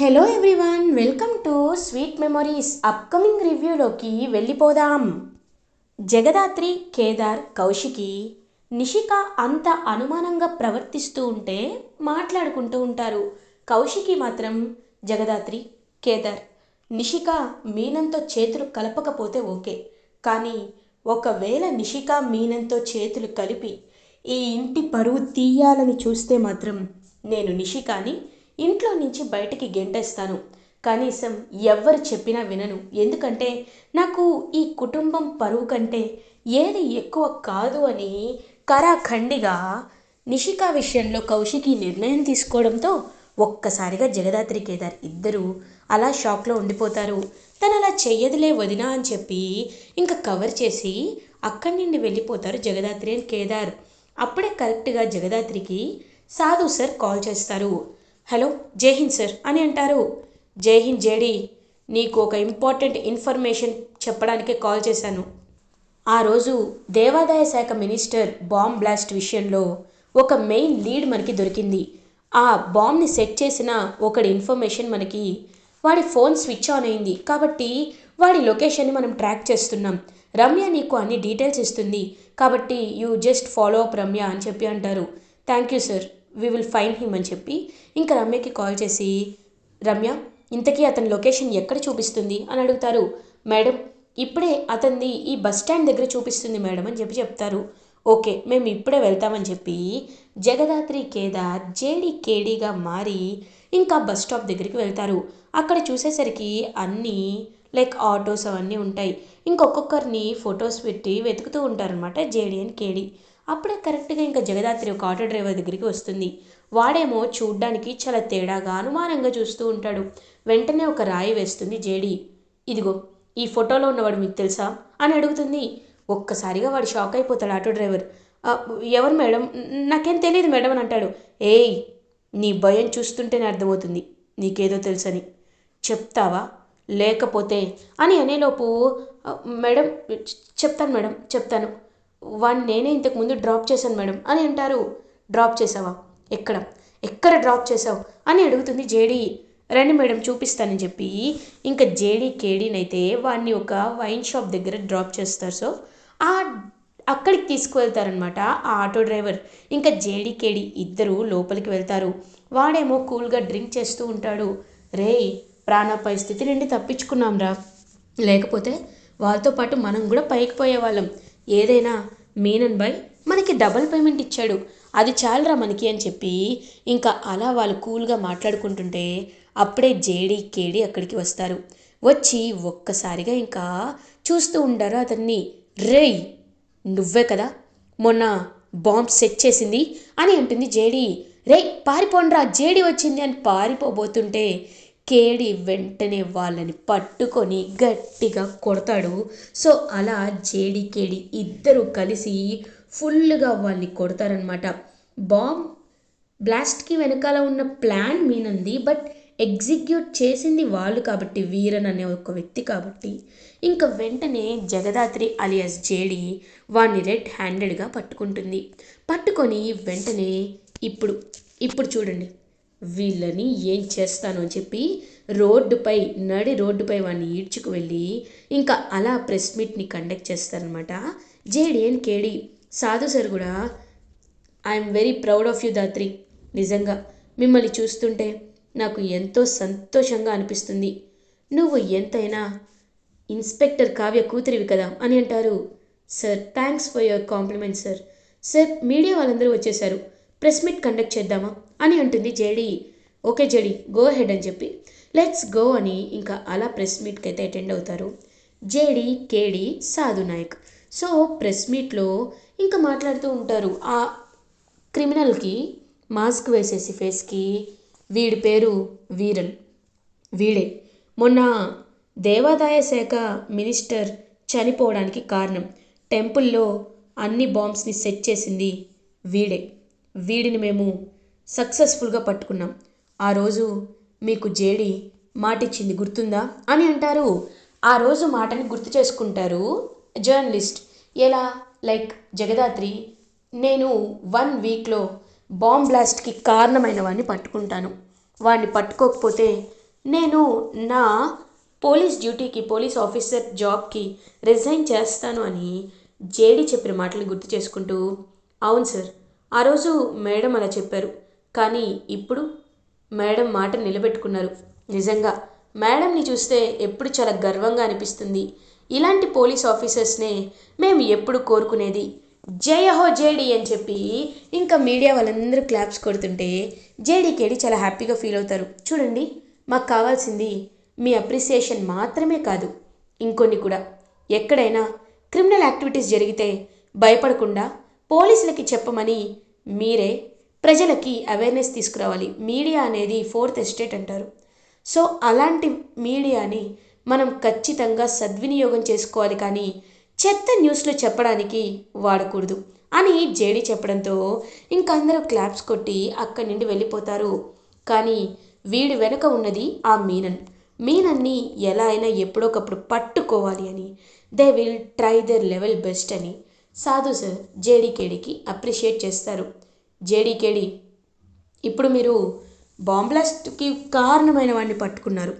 Hello everyone welcome to sweet memories upcoming రివ్యూలోకి వెళ్ళిపోదాం. జగదాత్రి కేదార్ కౌశికి నిషిక అంత అనుమానంగా ప్రవర్తిస్తూ ఉంటే మాట్లాడుకుంటూ ఉంటారు. కౌశికి మాత్రం జగదాత్రి కేదార్ నిషిక మీనంతో చేతులు కలపకపోతే ఓకే. కానీ ఒకవేళ నిషిక మీనంతో చేతులు కలిపి ఈ ఇంటి పరువు తీయాలని చూస్తే మాత్రం నేను నిషికాని ఇంట్లో నుంచి బయటికి గెంటేస్తాను. కనీసం ఎవ్వరు చెప్పినా వినను. ఎందుకంటే నాకు ఈ కుటుంబం పరువు కంటే ఏది ఎక్కువ కాదు అని కరాఖండిగా నిషికా విషయంలో కౌశికి నిర్ణయం తీసుకోవడంతో ఒక్కసారిగా జగదాత్రి కేదార్ ఇద్దరు అలా షాక్లో ఉండిపోతారు. తను అలా చెయ్యదులే వదినా అని చెప్పి ఇంకా కవర్ చేసి అక్కడి నుండి వెళ్ళిపోతారు జగదాత్రి అండ్ కేదార్. అప్పుడే కరెక్ట్గా జగదాత్రికి సాధు సార్ కాల్ చేస్తారు. హలో జై హింద్ సార్ అని అంటారు. జై హింద్ జేడి నీకు ఒక ఇంపార్టెంట్ ఇన్ఫర్మేషన్ చెప్పడానికే కాల్ చేశాను. ఆ రోజు దేవాదాయ శాఖ మినిస్టర్ బాంబ్ బ్లాస్ట్ విషయంలో ఒక మెయిన్ లీడ్ మనకి దొరికింది. ఆ బాంబ్ని సెట్ చేసిన ఒకడి ఇన్ఫర్మేషన్ మనకి వాడి ఫోన్ స్విచ్ ఆన్ అయింది. కాబట్టి వాడి లొకేషన్ని మనం ట్రాక్ చేస్తున్నాం. రమ్య నీకు అన్ని డీటెయిల్స్ ఇస్తుంది. కాబట్టి you just follow up Ramya అని చెప్పి అంటారు. Thank you sir. We will fine him అని చెప్పి ఇంకా రమ్యకి కాల్ చేసి రమ్య ఇంతకీ అతని లొకేషన్ ఎక్కడ చూపిస్తుంది? అని అడుగుతారు. మేడం ఇప్పుడే అతన్ని ఈ బస్ స్టాండ్ దగ్గర చూపిస్తుంది మేడం అని చెప్పి చెప్తారు. ఓకే మేము ఇప్పుడే వెళ్తామని చెప్పి జగదాత్రి కేదార్ జేడి కేడీగా మారి ఇంకా బస్ స్టాప్ దగ్గరికి వెళ్తారు. అక్కడ చూసేసరికి అన్నీ లైక్ ఆటోస్ అవన్నీ ఉంటాయి. ఇంకొక్కొక్కరిని ఫొటోస్ పెట్టి వెతుకుతూ ఉంటారనమాట జేడి అండ్ కేడీ. అప్పుడే కరెక్ట్గా ఇంకా జగదాత్రి ఒక ఆటో డ్రైవర్ దగ్గరికి వస్తుంది. వాడేమో చూడ్డానికి చాలా తేడాగా అనుమానంగా చూస్తూ ఉంటాడు. వెంటనే ఒక రాయి వేస్తుంది జేడి. ఇదిగో ఈ ఫోటోలో ఉన్నవాడు మీకు తెలుసా? అని అడుగుతుంది. ఒక్కసారిగా వాడు షాక్ అయిపోతాడు ఆటో డ్రైవర్. ఎవరు మేడం? నాకేం తెలియదు మేడం అని అంటాడు. ఏయ్ నీ భయం చూస్తుంటేనే అర్థమవుతుంది. నీకేదో తెలుసని. చెప్తావా? లేకపోతే అని అనేలోపు మేడం చెప్తాను మేడం చెప్తాను. వాడిని నేనే ఇంతకు ముందు డ్రాప్ చేశాను మేడం అని అంటారు. డ్రాప్ చేసావా ఎక్కడ? ఎక్కడ డ్రాప్ చేసావు అని అడుగుతుంది జేడీ. రండి మేడం చూపిస్తానని చెప్పి ఇంకా జేడీ కేడీనైతే వాడిని ఒక వైన్ షాప్ దగ్గర డ్రాప్ చేస్తారు. సో ఆ అక్కడికి తీసుకువెళ్తారనమాట ఆ ఆటో డ్రైవర్. ఇంకా జేడీ కేడీ ఇద్దరు లోపలికి వెళ్తారు. వాడేమో కూల్గా డ్రింక్ చేస్తూ ఉంటాడు. రేయ్ ప్రాణ పరిస్థితి నుండి తప్పించుకున్నాం రా లేకపోతే వాళ్ళతో పాటు మనం కూడా పైకి పోయేవాళ్ళం. ఏదైనా మీనన్ బాయ్ మనకి డబల్ పేమెంట్ ఇచ్చాడు. అది చాలరా మనకి అని చెప్పి ఇంకా అలా వాళ్ళు కూల్గా మాట్లాడుకుంటుంటే అప్పుడే జేడి కేడి అక్కడికి వస్తారు. వచ్చి ఒక్కసారిగా ఇంకా చూస్తూ ఉంటారు అతన్ని. రేయ్ నువ్వే కదా మొన్న బాంబ్ సెట్ చేసింది అని అంటుంది జేడి. రే పారిపోండ్రా జేడి వచ్చింది అని పారిపోబోతుంటే కేడి వెంటనే వాళ్ళని పట్టుకొని గట్టిగా కొడతాడు. సో అలా జేడి కేడి ఇద్దరు కలిసి ఫుల్గా వాళ్ళని కొడతారనమాట బాంబ్ బ్లాస్ట్కి వెనకాల ఉన్న ప్లాన్ మీనంది బట్ ఎగ్జిక్యూట్ చేసింది వాళ్ళు కాబట్టి వీరన్ అనే ఒక వ్యక్తి కాబట్టి. ఇంకా వెంటనే జగదాత్రి అలియాస్ జేడి వాడిని రెడ్ హ్యాండెడ్గా పట్టుకుంటుంది. పట్టుకొని వెంటనే ఇప్పుడు ఇప్పుడు చూడండి. వీళ్ళని ఏం చేస్తాను అని చెప్పి రోడ్డుపై నడి రోడ్డుపై వాడిని ఈడ్చుకు వెళ్ళి ఇంకా అలా ప్రెస్ మీట్ని కండక్ట్ చేస్తారనమాట JD and KD Sadhu sir కూడా I'm very proud of you Dhatri నిజంగా మిమ్మల్ని చూస్తుంటే నాకు ఎంతో సంతోషంగా అనిపిస్తుంది. నువ్వు ఎంతైనా ఇన్స్పెక్టర్ కావ్య కూతురివి కదా అని అంటారు. Sir thanks for your compliment sir sir media వాళ్ళందరూ వచ్చేసారు. ప్రెస్ మీట్ కండక్ట్ చేద్దామా? అని అంటుంది JD. Okay JD go ahead అని చెప్పి. లెట్స్ గో అని ఇంకా అలా ప్రెస్ మీట్కి అయితే అటెండ్ అవుతారు. జేడి కేడి సాధు నాయక్. సో ప్రెస్ మీట్లో ఇంకా మాట్లాడుతూ ఉంటారు. ఆ క్రిమినల్కి మాస్క్ వేసేసి ఫేస్కి వీడి పేరు వీరన్ వీడే. మొన్న దేవాదాయ శాఖ మినిస్టర్ చనిపోవడానికి కారణం. టెంపుల్లో అన్ని బాంబ్స్ని సెట్ చేసింది వీడే. వీడిని మేము సక్సెస్ఫుల్గా పట్టుకున్నాం. ఆ రోజు మీకు జేడి మాటిచ్చింది గుర్తుందా? అని అంటారు. ఆ రోజు మాటని గుర్తు చేసుకుంటారు జర్నలిస్ట్. ఎలా? లైక్ జగదాత్రి నేను వన్ వీక్లో బాంబ్ బ్లాస్ట్కి కారణమైన వాడిని పట్టుకుంటాను. వాడిని పట్టుకోకపోతే నేను నా పోలీస్ డ్యూటీకి పోలీస్ ఆఫీసర్ జాబ్కి రిజైన్ చేస్తాను అని జేడీ చెప్పిన మాటలు గుర్తు చేసుకుంటూ అవును సార్ ఆ రోజు మేడం అలా చెప్పారు. కానీ ఇప్పుడు మేడం మాట నిలబెట్టుకున్నారు. నిజంగా మేడంని చూస్తే ఎప్పుడు చాలా గర్వంగా అనిపిస్తుంది. ఇలాంటి పోలీస్ ఆఫీసర్స్నే మేము ఎప్పుడు కోరుకునేది? జయహో జేడీ అని చెప్పి ఇంకా మీడియా వాళ్ళందరూ క్లాప్స్ కొడుతుంటే జేడీకేడి చాలా హ్యాపీగా ఫీల్ అవుతారు. చూడండి మాకు కావాల్సింది మీ అప్రిసియేషన్ మాత్రమే కాదు ఇంకొన్ని కూడా. ఎక్కడైనా క్రిమినల్ యాక్టివిటీస్ జరిగితే భయపడకుండా పోలీసులకి చెప్పమని మీరే ప్రజలకి అవేర్నెస్ తీసుకురావాలి. మీడియా అనేది ఫోర్త్ ఎస్టేట్ అంటారు. సో అలాంటి మీడియాని మనం ఖచ్చితంగా సద్వినియోగం చేసుకోవాలి కానీ చెత్త న్యూస్లో చెప్పడానికి వాడకూడదు. అని జేడీ చెప్పడంతో ఇంకందరూ క్లాప్స్ కొట్టి అక్కడి నుండి వెళ్ళిపోతారు. కానీ వీడి వెనుక ఉన్నది ఆ మీనన్. మీనన్ని ఎలా అయినా ఎప్పుడోకప్పుడు పట్టుకోవాలి అని. They will try their level best అని. సాధు సార్ జేడీకేడికి అప్రిషియేట్ చేస్తారు. జేడీకేడి. ఇప్పుడు మీరు బాంబ్లాస్ట్కి కారణమైన వాడిని పట్టుకున్నారు.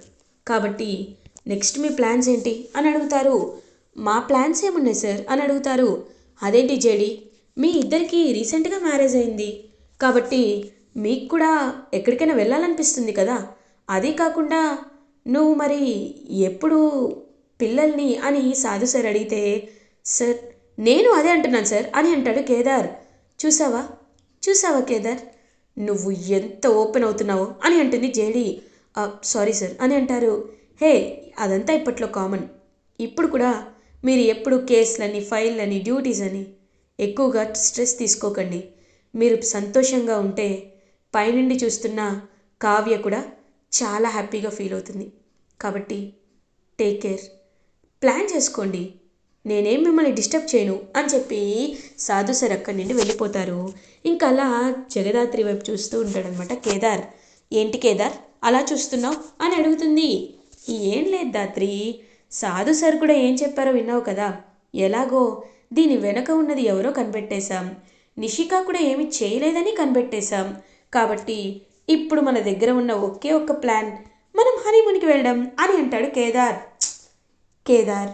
కాబట్టి నెక్స్ట్ మీ ప్లాన్స్ ఏంటి? అని అడుగుతారు. మా ప్లాన్స్ ఏమున్నాయి సార్? అని అడుగుతారు. అదేంటి జేడి? మీ ఇద్దరికి రీసెంట్గా మ్యారేజ్ అయింది. కాబట్టి మీకు కూడా ఎక్కడికైనా వెళ్ళాలనిపిస్తుంది కదా? అదే కాకుండా నువ్వు మరి ఎప్పుడు పిల్లల్ని అని సాధు సార్ అడిగితే సార్ నేను అదే అంటున్నాను సార్ అని అంటాడు కేదార్. చూసావా? చూసావా కేదార్? నువ్వు ఎంత ఓపెన్ అవుతున్నావో? అని అంటుంది జేడి. సారీ సార్ అని అంటారు. హే అదంతా ఇప్పట్లో కామన్. ఇప్పుడు కూడా మీరు ఎప్పుడు కేసులని ఫైళ్ళని డ్యూటీస్ అని ఎక్కువగా స్ట్రెస్ తీసుకోకండి. మీరు సంతోషంగా ఉంటే పైనుండి చూస్తున్న కావ్య కూడా చాలా హ్యాపీగా ఫీల్ అవుతుంది. కాబట్టి టేక్ కేర్. ప్లాన్ చేసుకోండి. నేనేం మిమ్మల్ని డిస్టర్బ్ చేయను అని చెప్పి సాధు సార్ అక్కడి నుండి వెళ్ళిపోతారు. ఇంకా అలా జగదాత్రి వైపు చూస్తూ ఉంటాడనమాట కేదార్ ఏంటి కేదార్? అలా చూస్తున్నావు? అని అడుగుతుంది. ఏం లేదు దాత్రి. సాధు సార్ కూడా ఏం చెప్పారో విన్నావు కదా. ఎలాగో? దీని వెనక ఉన్నది ఎవరో కనిపెట్టేశాం. నిషిక కూడా ఏమి చేయలేదని కనిపెట్టేశాం. కాబట్టి ఇప్పుడు మన దగ్గర ఉన్న ఒకే ఒక్క ప్లాన్ మనం హనీమూన్కి వెళ్ళడం అని అంటాడు కేదార్. కేదార్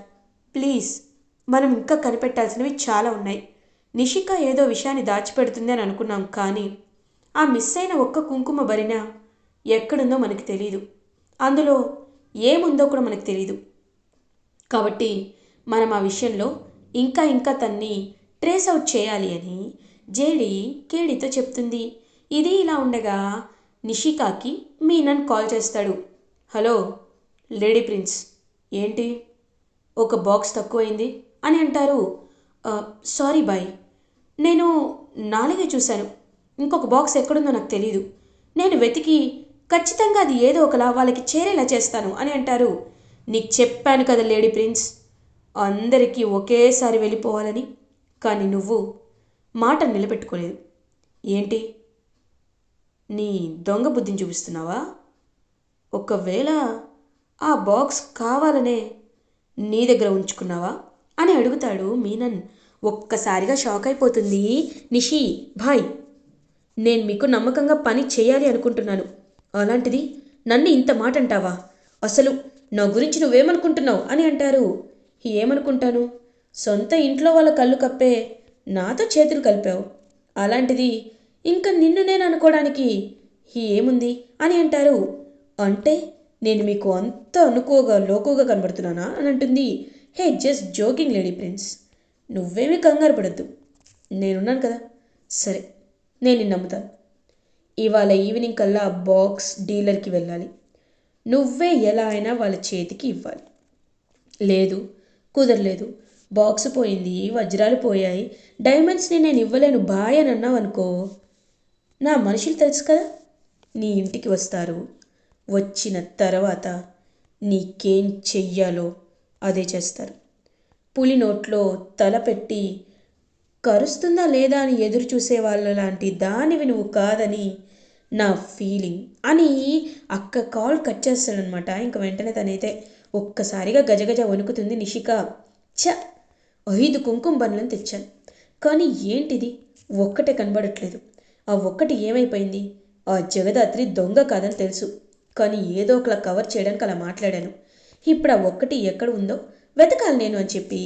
ప్లీజ్ మనం ఇంకా కనిపెట్టాల్సినవి చాలా ఉన్నాయి. నిషిక ఏదో విషయాన్ని దాచిపెడుతుంది అని అనుకున్నాం కానీ ఆ మిస్ అయిన ఒక్క కుంకుమ భరిన ఎక్కడుందో మనకు తెలియదు అందులో ఏముందో కూడా మనకు తెలియదు కాబట్టి మనం ఆ విషయంలో ఇంకా ఇంకా తన్ని ట్రేస్ అవుట్ చేయాలి అని జేడి కేడితో చెప్తుంది. ఇది ఇలా ఉండగా నిషికాకి మీనన్ కాల్ చేస్తాడు. హలో లేడీ ప్రిన్స్ ఏంటి? ఒక బాక్స్ తక్కువైంది. అని అంటారు. సారీ బాయ్. నేను నాలుగే చూశాను. ఇంకొక బాక్స్ ఎక్కడుందో నాకు తెలియదు నేను వెతికి ఖచ్చితంగా అది ఏదో ఒకలా వాళ్ళకి చేరేలా చేస్తాను అని అంటారు. నీకు చెప్పాను కదా లేడీ ప్రిన్స్. అందరికీ ఒకేసారి వెళ్ళిపోవాలని. కానీ నువ్వు మాట నిలబెట్టుకోలేదు. ఏంటి? నీ దొంగ బుద్ధిని చూపిస్తున్నావా? ఒకవేళ ఆ బాక్స్ కావాలనే నీ దగ్గర ఉంచుకున్నావా? అని అడుగుతాడు మీనన్. ఒక్కసారిగా షాక్ అయిపోతుంది. నిషి భాయ్ నేను మీకు నమ్మకంగా పని చేయాలి అనుకుంటున్నాను. అలాంటిది నన్ను ఇంత మాట అంటావా అసలు నా గురించి నువ్వేమనుకుంటున్నావు అని అంటారు. ఏమనుకుంటాను? సొంత ఇంట్లో వాళ్ళ కళ్ళు కప్పే నాతో చేతులు కలిపావు. అలాంటిది ఇంకా నిన్ను నేను అనుకోవడానికి ఏముంది అని అంటారు. అంటే నేను మీకు అంత అనుకోగా లోకుగా కనబడుతున్నానా అని అంటుంది. Hey just joking lady prince నువ్వేమీ కంగారు పడద్దు. నేనున్నాను కదా. సరే నేను నిన్ను నమ్ముతాను ఇవాళ ఈవినింగ్ కల్లా ఆ బాక్స్ డీలర్కి వెళ్ళాలి. నువ్వే ఎలా అయినా వాళ్ళ చేతికి ఇవ్వాలి. లేదు కుదరలేదు. బాక్స్ పోయింది వజ్రాలు పోయాయి. డైమండ్స్ని నేను ఇవ్వలేను బాయ్ అని అన్నావు అనుకో. నా మనుషులు తెలుసు కదా నీ ఇంటికి వస్తారు. వచ్చిన తర్వాత నీకేం చెయ్యాలో అదే చేస్తారు. పులి నోట్లో తల పెట్టి కరుస్తుందా లేదా అని ఎదురు చూసే వాళ్ళ లాంటి దానివి నువ్వు కాదని నా ఫీలింగ్ అని అక్క కాల్ కట్ చేస్తాడనమాట ఇంక వెంటనే తనైతే ఒక్కసారిగా గజగజ వణుకుతుంది నిషిక. చ ఐదు కుంకుమ బండ్లను తెచ్చాను. కానీ ఏంటిది? ఒక్కటే కనబడట్లేదు. ఆ ఒక్కటి ఏమైపోయింది? ఆ జగదాత్రి దొంగ కాదని తెలుసు. కానీ ఏదో ఒకలా కవర్ చేయడానికి అలా మాట్లాడాను. ఇప్పుడు ఆ ఒక్కటి ఎక్కడ ఉందో వెతకాలి నేను అని చెప్పి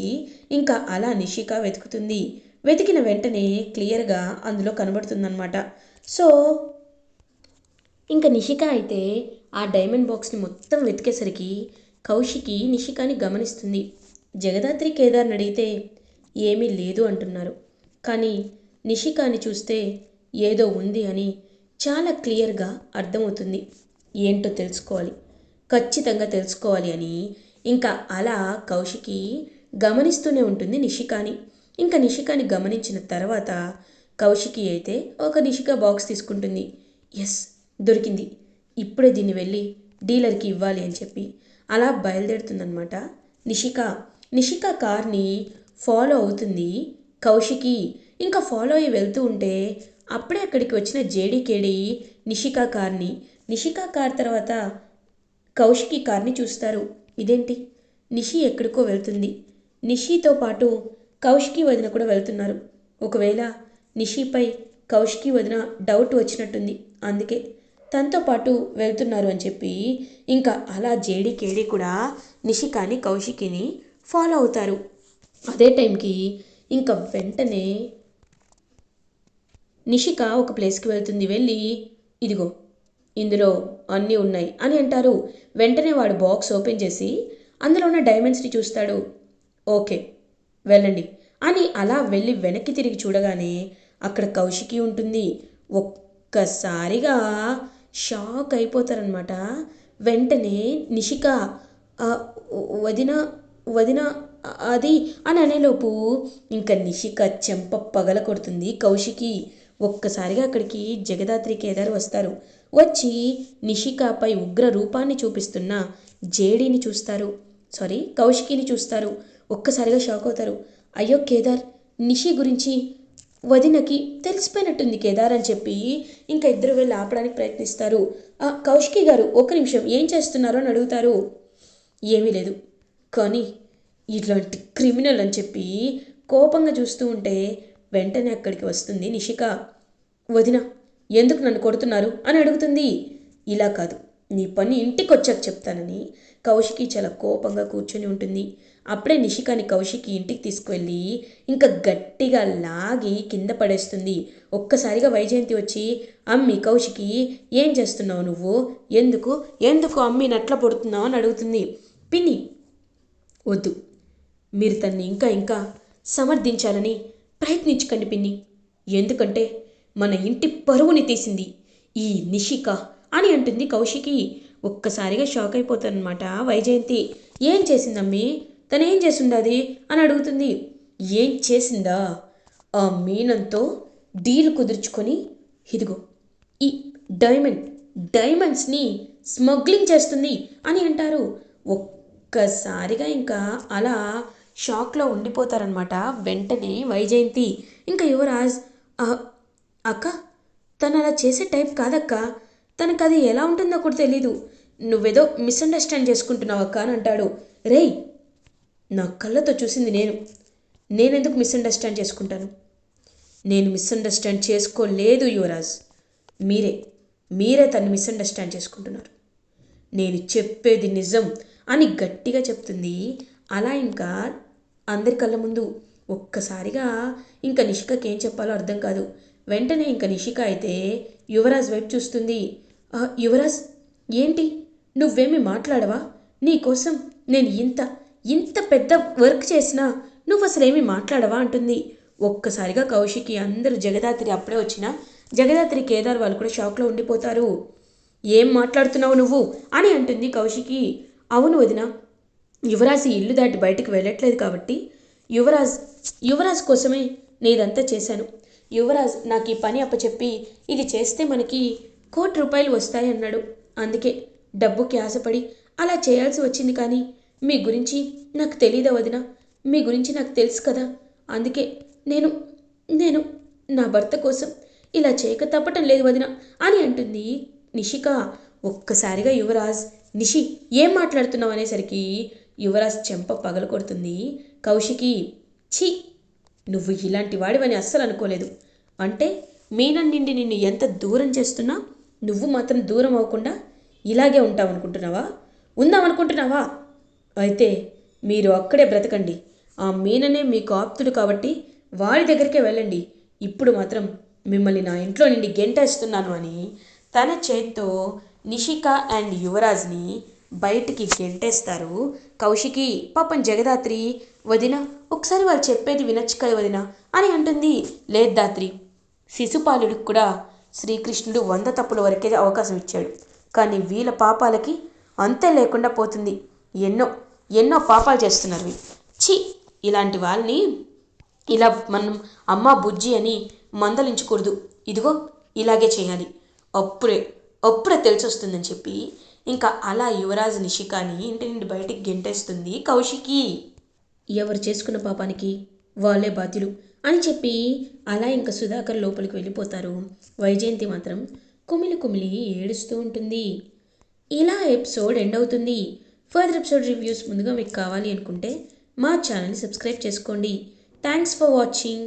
ఇంకా అలా నిషిక వెతుకుతుంది. వెతికిన వెంటనే క్లియర్గా అందులో కనబడుతుందన్నమాట. సో ఇంకా నిషిక అయితే ఆ డైమండ్ బాక్స్ని మొత్తం వెతికేసరికి కౌశికి నిషికాని గమనిస్తుంది. జగదాత్రి కేదార్ని అడిగితే ఏమీ లేదు అంటున్నారు. కానీ నిషికాని చూస్తే ఏదో ఉంది అని చాలా క్లియర్గా అర్థమవుతుంది. ఏంటో తెలుసుకోవాలి. ఖచ్చితంగా తెలుసుకోవాలి అని. ఇంకా అలా కౌశికి గమనిస్తూనే ఉంటుంది నిషికాని. ఇంకా నిషికాని గమనించిన తర్వాత కౌశికి అయితే ఒక నిషిక బాక్స్ తీసుకుంటుంది. ఎస్ దొరికింది. ఇప్పుడే దీన్ని వెళ్ళి డీలర్కి ఇవ్వాలి అని చెప్పి. అలా బయలుదేరుతుందనమాట నిషిక. నిషిక కార్ని ఫాలో అవుతుంది కౌశికి. ఇంకా ఫాలో అయ్యి వెళ్తూ ఉంటే అప్పుడే అక్కడికి వచ్చిన జేడీకేడి నిషిక కార్ని. నిషిక కార్ తర్వాత కౌశికి కార్ని చూస్తారు. ఇదేంటి? నిషి ఎక్కడికో వెళ్తుంది. నిషితో పాటు కౌశికి వదిన కూడా వెళ్తున్నారు. ఒకవేళ నిషిపై కౌశికి వదిన డౌట్ వచ్చినట్టుంది. అందుకే తనతో పాటు వెళ్తున్నారు అని చెప్పి ఇంకా అలా జేడి కేడి కూడా నిషికాని కౌశికిని ఫాలో అవుతారు. అదే టైంకి ఇంకా వెంటనే నిషిక ఒక ప్లేస్కి వెళ్తుంది. వెళ్ళి ఇదిగో ఇందులో అన్నీ ఉన్నాయి అని అంటారు. వెంటనే వాడు బాక్స్ ఓపెన్ చేసి అందులో ఉన్న డైమండ్స్ని చూస్తాడు. ఓకే వెళ్ళండి. అని అలా వెళ్ళి వెనక్కి తిరిగి చూడగానే అక్కడ కౌశికి ఉంటుంది. ఒక్కసారిగా షాక్ అయిపోతారనమాట వెంటనే నిషిక వదిన వదిన అది అని అనేలోపు ఇంకా నిషిక చెంప పగల కొడుతుంది కౌశికి. ఒక్కసారిగా అక్కడికి జగదాత్రి కేదార్ వస్తారు. వచ్చి నిషికాపై ఉగ్ర రూపాన్ని చూపిస్తున్న జేడీని చూస్తారు. సారీ కౌశికిని చూస్తారు. ఒక్కసారిగా షాక్ అవుతారు. అయ్యో కేదార్ నిషి గురించి వదినకి తెలిసిపోయినట్టుంది కేదార్ అని చెప్పి ఇంకా ఇద్దరు వెళ్ళి ఆపడానికి ప్రయత్నిస్తారు. "ఆ, కౌశికి గారు ఒక నిమిషం ఏం చేస్తున్నారో అని అడుగుతారు. ఏమీ లేదు. కానీ ఇట్లాంటి క్రిమినల్ అని చెప్పి కోపంగా చూస్తూ ఉంటే వెంటనే అక్కడికి వస్తుంది నిషిక. వదిన ఎందుకు నన్ను కొడుతున్నారు అని అడుగుతుంది. ఇలా కాదు నీ పని ఇంటికి వచ్చాక చెప్తానని కౌశికి చాలా కోపంగా కూర్చొని ఉంటుంది. అప్పుడే నిషికాని కౌశికి ఇంటికి తీసుకువెళ్ళి ఇంకా గట్టిగా లాగి కింద పడేస్తుంది. ఒక్కసారిగా వైజయంతి వచ్చి అమ్మి కౌశికి ఏం చేస్తున్నావు నువ్వు? ఎందుకు? ఎందుకు అమ్మి నట్ల పడుతున్నావు అని అడుగుతుంది. పిన్ని వద్దు. మీరు తన్ని ఇంకా ఇంకా సమర్థించాలని ప్రయత్నించకండి పిన్ని. ఎందుకంటే మన ఇంటి పరువుని తీసింది. ఈ నిషిక అని అంటుంది కౌశికి. ఒక్కసారిగా షాక్ అయిపోతానమాట వైజయంతి. ఏం చేసిందమ్మీ? తను ఏం చేసిండది అని అడుగుతుంది. ఏం చేసిందా? ఆ మీనంతో డీల్ కుదుర్చుకొని ఇదిగో ఈ డైమండ్ డైమండ్స్ని స్మగ్లింగ్ చేస్తుంది అని అంటారు. ఒక్కసారిగా ఇంకా అలా షాక్లో ఉండిపోతారనమాట వెంటనే వైజయంతి. ఇంకా యువరాజ్ అక్క తను అలా చేసే టైప్ కాదక్క. తనకు అది ఎలా ఉంటుందో కూడా తెలీదు. నువ్వేదో మిస్అండర్స్టాండ్ చేసుకుంటున్నావు అక్క అని అంటాడు. రేయ్ నా కళ్ళతో చూసింది నేను. నేనెందుకు మిస్అండర్స్టాండ్ చేసుకుంటాను? నేను మిస్అండర్స్టాండ్ చేసుకోలేదు యువరాజ్. మీరే మీరే తను మిస్అండర్స్టాండ్ చేసుకుంటున్నారు. నేను చెప్పేది నిజం అని గట్టిగా చెప్తుంది. అలా ఇంకా అందరి కళ్ళ ముందు ఒక్కసారిగా ఇంకా నిషికకి ఏం చెప్పాలో అర్థం కాదు. వెంటనే ఇంకా నిషిక అయితే యువరాజ్ వైపు చూస్తుంది. యువరాజ్ ఏంటి? నువ్వేమి మాట్లాడవా? నీకోసం నేను ఇంత ఇంత పెద్ద వర్క్ చేసినా నువ్వు అసలేమి మాట్లాడవా? అంటుంది. ఒక్కసారిగా కౌశికి అందరూ జగదాత్రి అప్పుడే వచ్చినా జగదాత్రి కేదార్ వాళ్ళు కూడా షాక్లో ఉండిపోతారు. ఏం మాట్లాడుతున్నావు నువ్వు? అని అంటుంది కౌశికి. అవును వదిన యువరాజ్ ఇల్లు దాటి బయటకు వెళ్ళట్లేదు కాబట్టి యువరాజ్ యువరాజ్ కోసమే నేదంతా చేశాను. యువరాజ్ నాకు ఈ పని అప్పచెప్పి ఇది చేస్తే మనకి కోటి రూపాయలు వస్తాయన్నాడు అందుకే డబ్బుకి ఆశపడి అలా చేయాల్సి వచ్చింది కానీ మీ గురించి నాకు తెలియదా వదిన? మీ గురించి నాకు తెలుసు కదా? అందుకే నేను నేను నా భర్త కోసం ఇలా చేయక తప్పటం లేదు వదిన అని అంటుంది నిషిక. ఒక్కసారిగా యువరాజ్ నిషి ఏం మాట్లాడుతున్నావు? అనేసరికి యువరాజ్ చెంప పగల కొడుతుంది కౌశికి ఛీ నువ్వు ఇలాంటి వాడివని అస్సలు అనుకోలేదు. అంటే మీనం నుండి నిన్ను ఎంత దూరం చేస్తున్నా నువ్వు మాత్రం దూరం అవ్వకుండా ఇలాగే ఉంటామనుకుంటున్నావా ఉందామనుకుంటున్నావా? అయితే మీరు అక్కడే బ్రతకండి. ఆ మీననే మీకు ఆప్తుడు కాబట్టి వాడి దగ్గరికే వెళ్ళండి. ఇప్పుడు మాత్రం మిమ్మల్ని నా ఇంట్లో నుండి గెంటేస్తున్నాను అని తన చేత్తో నిషిక అండ్ యువరాజ్ని బయటికి గెంటేస్తారు. కౌశికి పాపం జగదాత్రి వదిన ఒకసారి వాళ్ళు చెప్పేది వినొచ్చు కదా వదిన అని అంటుంది. లేదు దాత్రి శిశుపాలుడికి కూడా శ్రీకృష్ణుడు వంద తప్పుల వరకే అవకాశం ఇచ్చాడు. కానీ వీళ్ళ పాపాలకి అంతే లేకుండా పోతుంది. ఎన్నో ఎన్నో పాపాలు చేస్తున్నారు వీళ్ళు. ఛీ ఇలాంటి వాళ్ళని ఇలా మనం అమ్మ బుజ్జి అని మందలించకూడదు. ఇదిగో ఇలాగే చేయాలి. అప్పుడే అప్పుడే తెలిసొస్తుందని చెప్పి ఇంకా అలా యువరాజ్ నిషికాని ఇంటి నుండి బయటికి గెంటేస్తుంది కౌశికి. ఎవరు చేసుకున్న పాపానికి వాళ్ళే బాధ్యులు అని చెప్పి అలా ఇంకా సుధాకర్ లోపలికి వెళ్ళిపోతారు. వైజయంతి మాత్రం కుమిలి కుమిలి ఏడుస్తూ ఉంటుంది. ఇలా ఎపిసోడ్ ఎండ్ అవుతుంది. ఫర్దర్ ఎపిసోడ్ రివ్యూస్ ముందుగా మీకు కావాలి అనుకుంటే మా ఛానల్ని సబ్స్క్రైబ్ చేసుకోండి. Thanks for watching.